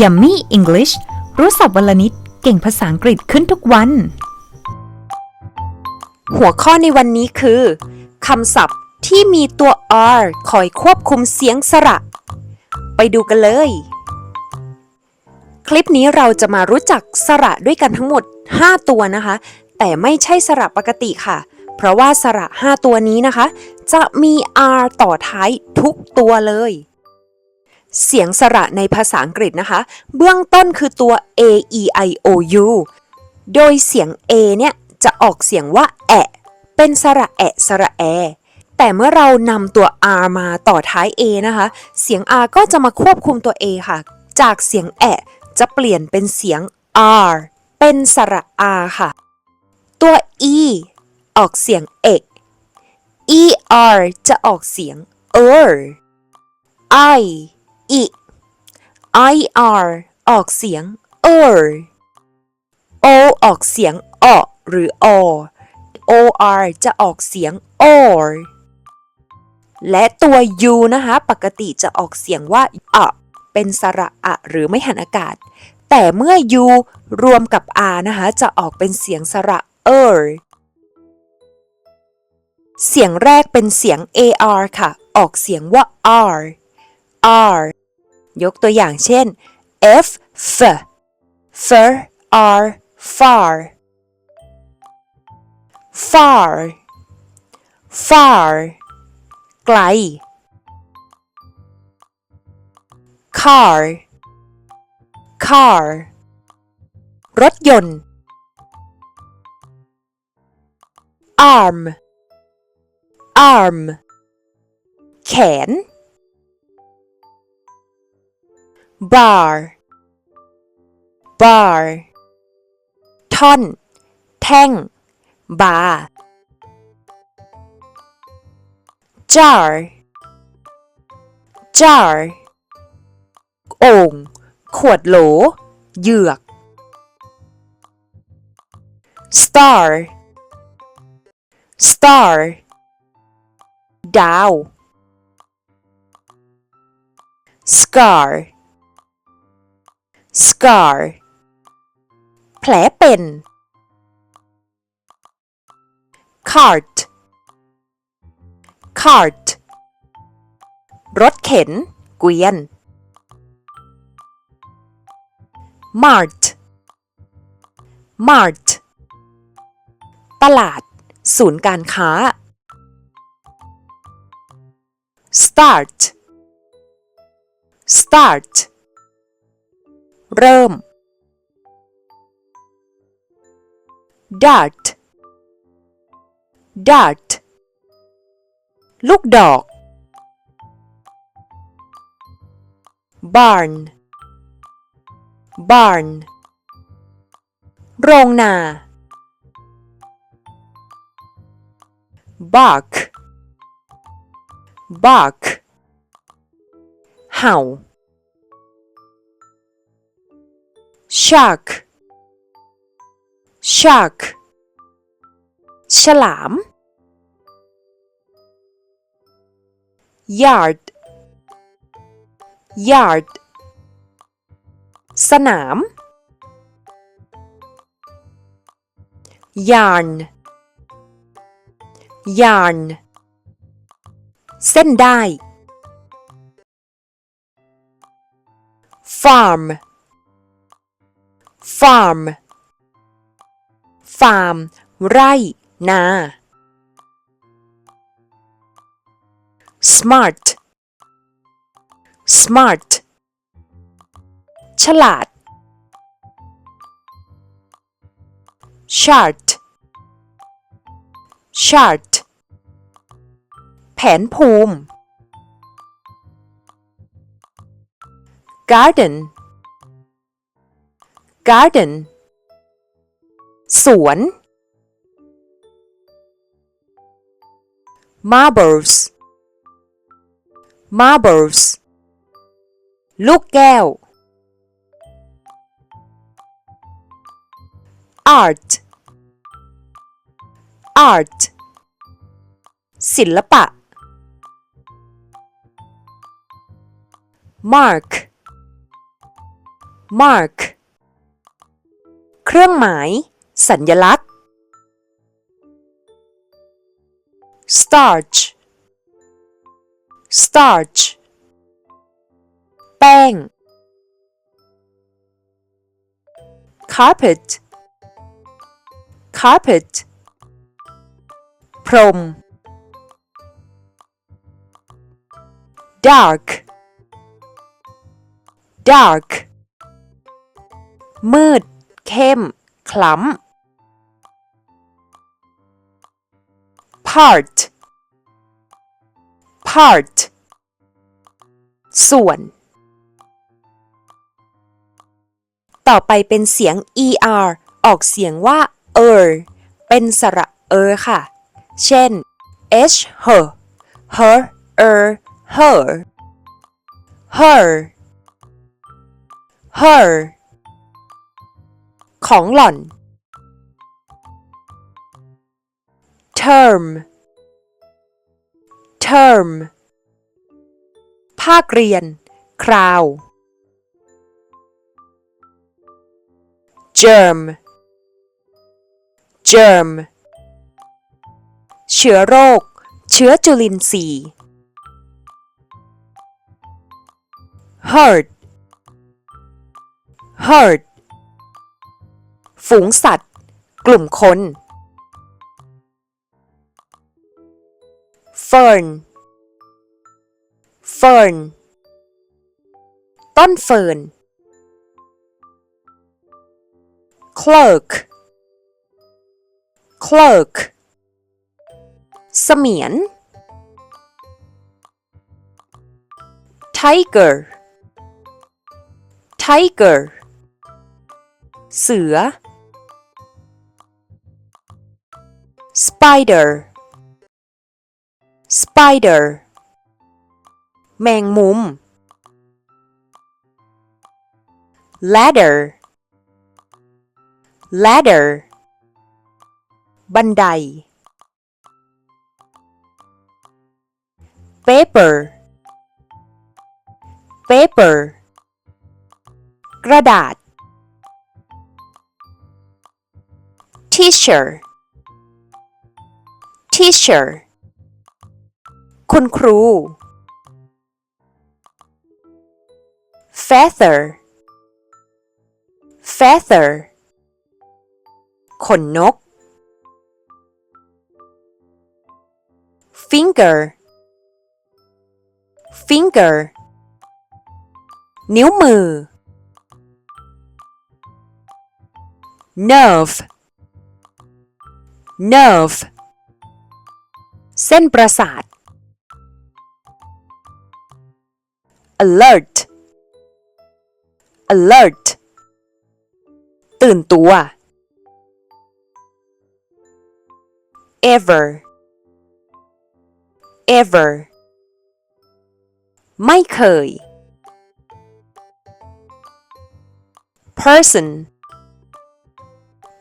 Yummy English รู้ศัพท์วันละนิด เก่งภาษาอังกฤษขึ้นทุกวัน หัวข้อในวันนี้คือคำศัพท์ที่มีตัว r คอยควบคุมเสียงสระ ไปดูกันเลย คลิปนี้เราจะมารู้จักสระด้วยกันทั้งหมด 5 ตัวนะคะ แต่ไม่ใช่สระปกติค่ะ เพราะว่าสระ 5 ตัวนี้นะคะ จะมี r ต่อท้ายทุกตัวเลย เสียงสระในภาษาอังกฤษนะคะ เบื้องต้นคือตัว a e i o u โดยเสียง a เนี่ยจะออกเสียงว่าแอะเป็นสระแอะสระแอ แต่เมื่อเรานำตัว r มาต่อท้าย a นะคะ เสียง r ก็จะมาควบคุมตัว a ค่ะ จากเสียงแอะจะเปลี่ยนเป็นเสียง r เป็นสระ r ค่ะ ตัว e ออกเสียงเอก er จะออกเสียง er i i ir ออกเสียง er o ออกเสียงออหรือ o or จะออกเสียง or และตัว u นะคะ ปกติจะออกเสียงว่าอะเป็นสระอะหรือไม่หันอากาศ แต่เมื่อ u รวมกับ r นะคะ จะออกเป็นเสียงสระ er เสียงแรกเป็นเสียง ar ค่ะ ออกเสียงว่า r r ยกตัวอย่างเช่น f f f r far far far ไกล car car รถยนต์ arm arm แขน bar bar ท่อน แท่ง bar jar jar โอ่ง ขวดโหล เหยือก star star ดาว scar scar แผลเป็น cart cart รถเข็น เกวียน mart mart ตลาด ศูนย์การค้า start start เริ่ม dart dart ลูกดอก barn barn โรงนา bark bark เห่า shark shark ฉลาม yard yard สนาม yarn yarn เส้นได้ farm Farm farm ไร่ นา smart smart ฉลาด chart chart แผนภูมิ garden garden สวน marbles marbles ลูกแก้ว art art ศิลปะ mark mark เค รื่องหมาย สัญลักษณ์ starch starch แป้ง carpet carpet พรม dark dark มืด เข้ม คล้ำ part part ส่วน ต่อไปเป็นเสียง er ออกเสียงว่า er เป็นสระเออค่ะ เช่น h her her er her her her ของหล่อน term term ภาคเรียน คราว germ germ เชื้อโรค เชื้อจุลินทรีย์ herd herd ฝูงสัตว์ กลุ่มคน fern fern ต้นเฟิร์น clerk clerk เสมียน tiger tiger เสือ spider spider แมงมุม ladder ladder บันได paper paper กระดาษ teacher Teacher คุณครู feather feather ขนนก finger finger นิ้วมือ nerve nerve เส้นประสาท alert alert ตื่นตัว ever ever ไม่เคย person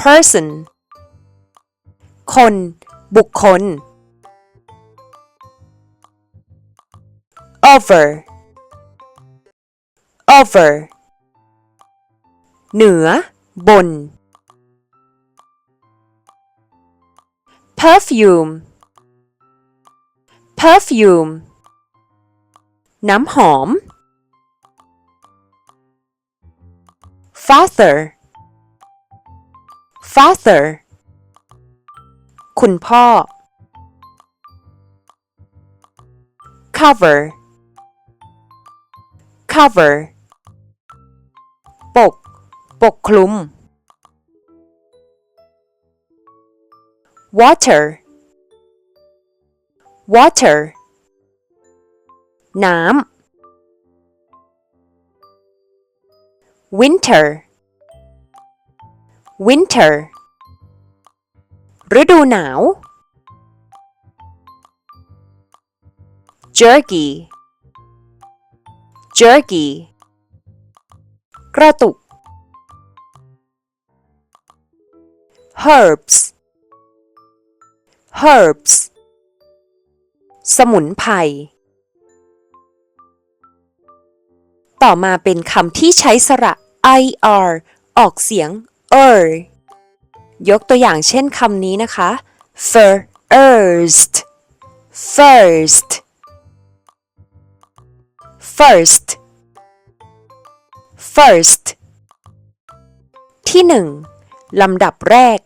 person คน บุคคล over over เหนือบน perfume perfume น้ำหอม father father คุณพ่อ cover cover ปก ปกคลุม water water น้ำ winter winter ฤดูหนาว jerky jerky กระตุก herbs herbs สมุนไพร ต่อมาเป็นคำที่ใช้สระ ir ออกเสียง er ยกตัวอย่างเช่นคำนี้นะคะ first first first first ที่หนึ่งลำดับแรก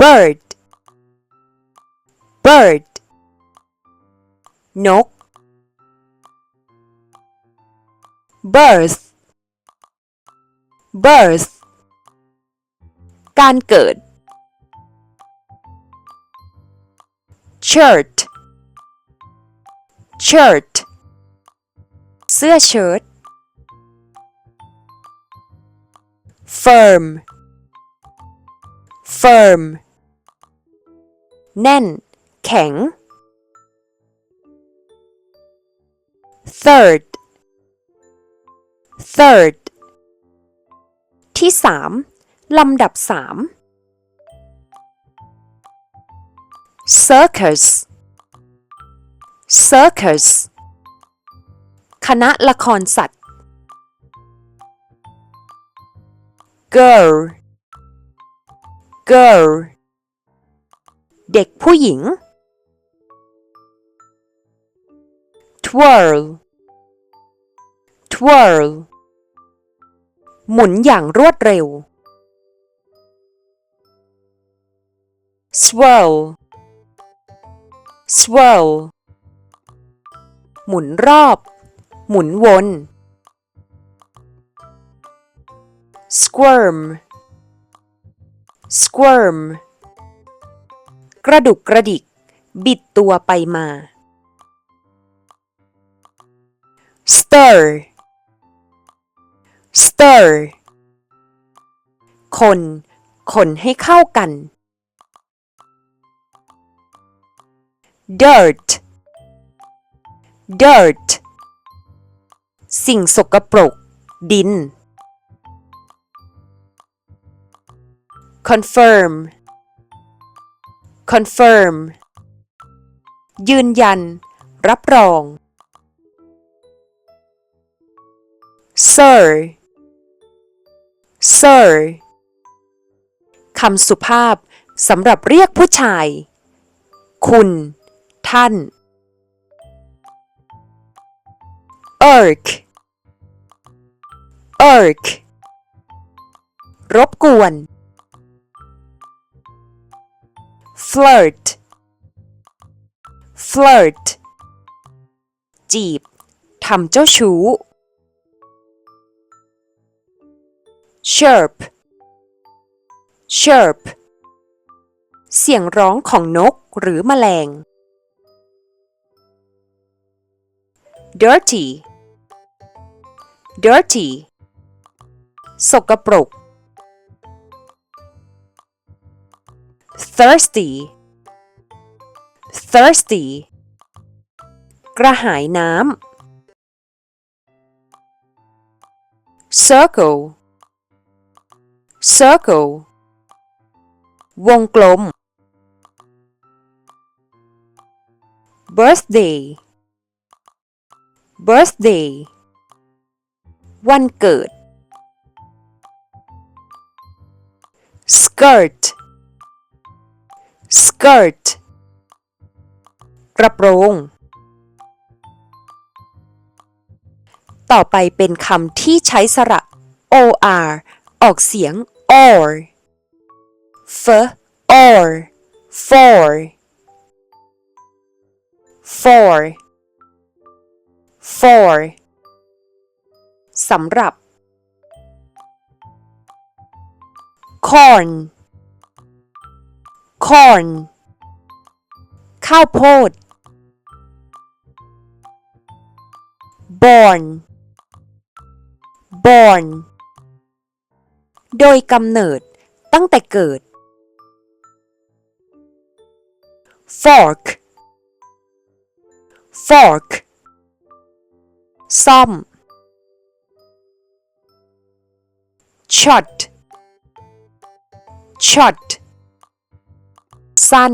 bird bird นก birth birth การเกิด shirt shirt เสื้อเชิ้ต firm firm แน่น แข็ง third third ที่สามลำดับสาม circus circus คณะละครสัตว์ girl girl เด็กผู้หญิง twirl twirl หมุนอย่างรวดเร็ว swirl swirl หมุนรอบ หมุนวน squirm squirm กระดุกกระดิก บิดตัวไปมา stir stir คน คนให้เข้ากัน dirt dirt สิ่งสกปรก ดิน confirm confirm ยืนยัน รับรอง sir sir คำสุภาพสำหรับเรียกผู้ชาย คุณ ท่าน irk irk รบกวน flirt flirt จีบ ทำเจ้าชู้ chirp chirp เสียงร้องของนกหรือแมลง dirty dirty สกปรก thirsty thirsty กระหายน้ำ circle circle วงกลม birthday birthday วันเกิด skirt skirt กระโปรง ต่อไปเป็นคำที่ใช้สระ or ออกเสียง or f or for for for สำหรับ corn corn ข้าวโพด born born โดยกำเนิดตั้งแต่เกิด fork fork ซ่อม short short สั้น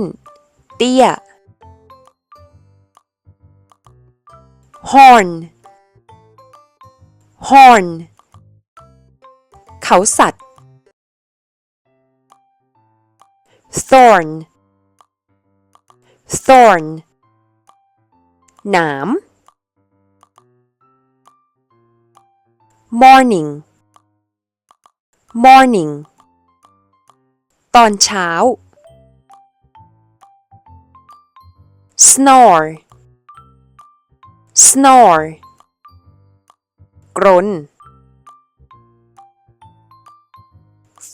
เตี้ย horn ฮ horn เขาสัตว์ thorn thorn หนาม morning Morning ตอนเช้า snore snore กรน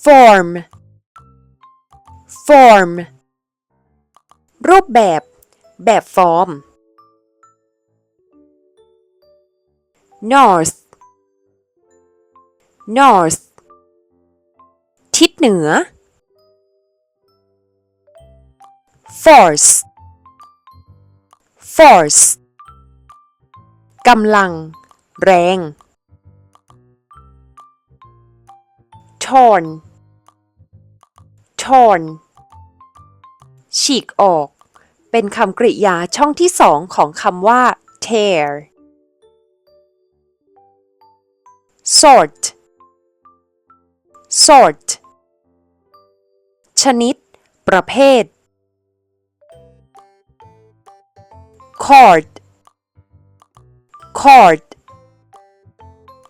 form form รูปแบบ แบบฟอร์ม north north ทิศเหนือ force force กำลัง แรง torn torn ฉีกออก เป็นคำกริยาช่องที่สองของคำว่า tear sort sort ชนิด ประเภท cord cord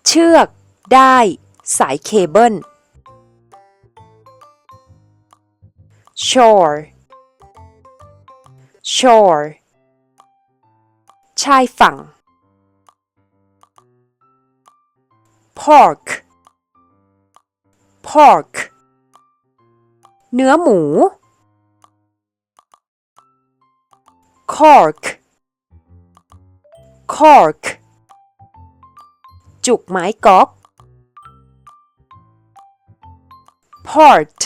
เชือก ได้ สายเคเบิล shore shore ชายฝั่ง pork pork เนื้อหมู cork cork จุกไม้ก๊อก port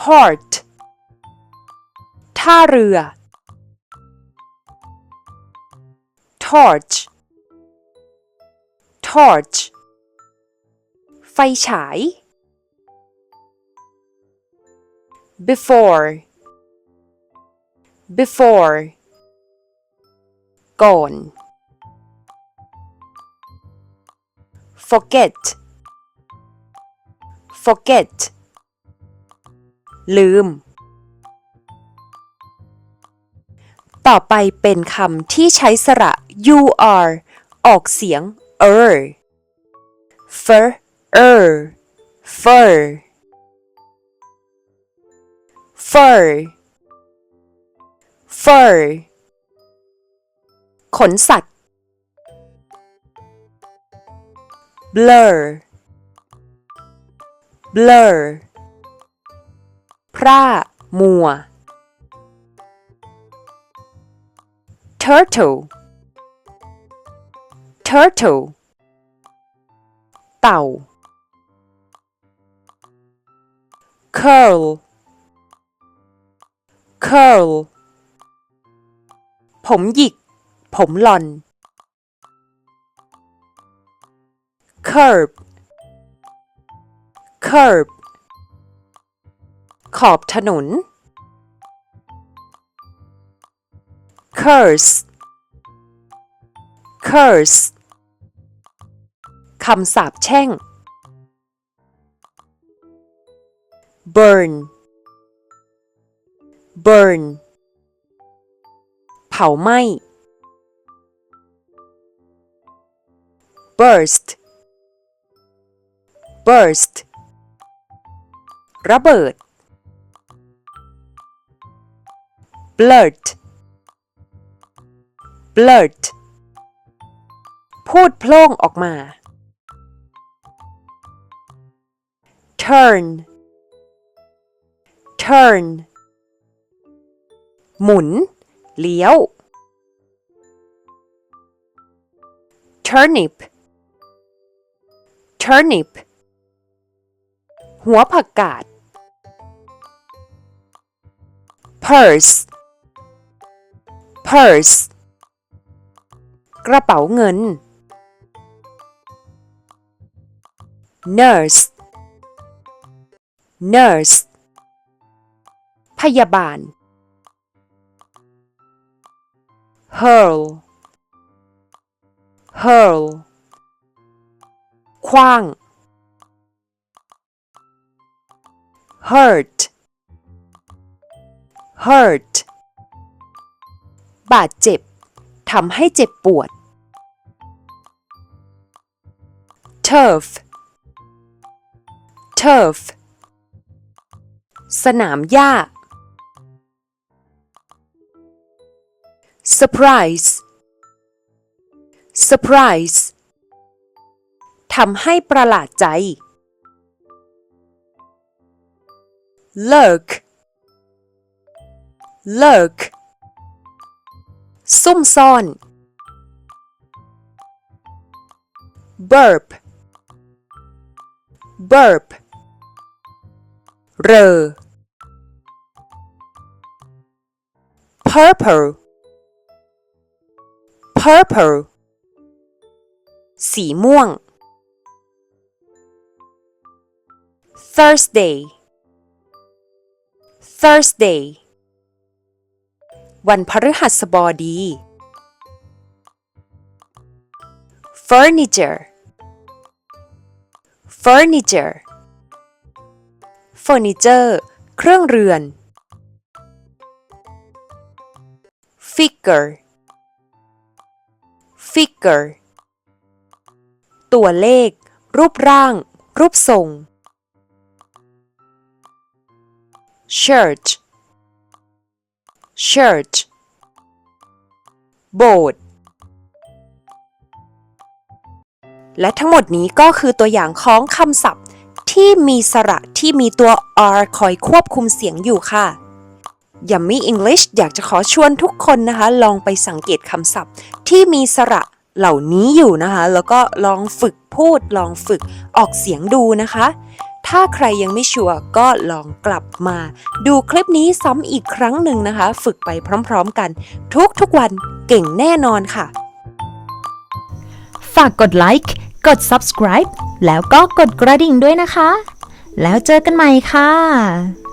port ท่าเรือ torch torch ไฟฉาย before before ก่อน forget forget ลืม ต่อไปเป็นคำที่ใช้สระ you are ออกเสียง er fur er fur fur fur ขนสัตว์ blur blur พร่ามัว turtle turtle เต่า curl curl ผมหยิก ผมหล่อน curb curb ขอบถนน curse curse คำสาปแช่ง burn burn เผาไหม้ burst burst ระเบิด blurt blurt พูดโพล่งออกมา turn turn หมุน เลี้ยว turnip turnip หัวผักกาด purse purse กระเป๋าเงิน nurse nurse พยาบาล hurl hurl ขว้าง hurt hurt บาดเจ็บทำให้เจ็บปวด turf turf สนามหญ้า surprise surprise ทำให้ประหลาดใจ lurk lurk ซุ่มซ่อน burp burp เรอ purple purple สีม่วง Thursday Thursday วันพฤหัสบดี Furniture Furniture เฟอร์นิเจอร์เครื่องเรือน Figure Figure ตัวเลข รูปร่าง รูปทรง church church โบสถ์และทั้งหมดนี้ก็คือตัวอย่างของคำศัพท์ที่มีสระที่มีตัว r คอยควบคุมเสียงอยู่ค่ะ ยัมมี่ English อยากจะขอชวนทุกคนนะคะ ลองไปสังเกตคำศัพท์ ที่มีสระเหล่านี้อยู่นะคะ แล้วก็ลองฝึกพูด ลองฝึกออกเสียงดูนะคะ ถ้าใครยังไม่ชัวร์ก็ลองกลับมา ดูคลิปนี้ซ้ำอีกครั้งหนึ่งนะคะ ฝึกไปพร้อมๆกัน ทุกๆวันเก่งแน่นอนค่ะ ฝากกดไลค์กด subscribe แล้วก็กดกระดิ่งด้วยนะคะ แล้วเจอกันใหม่ค่ะ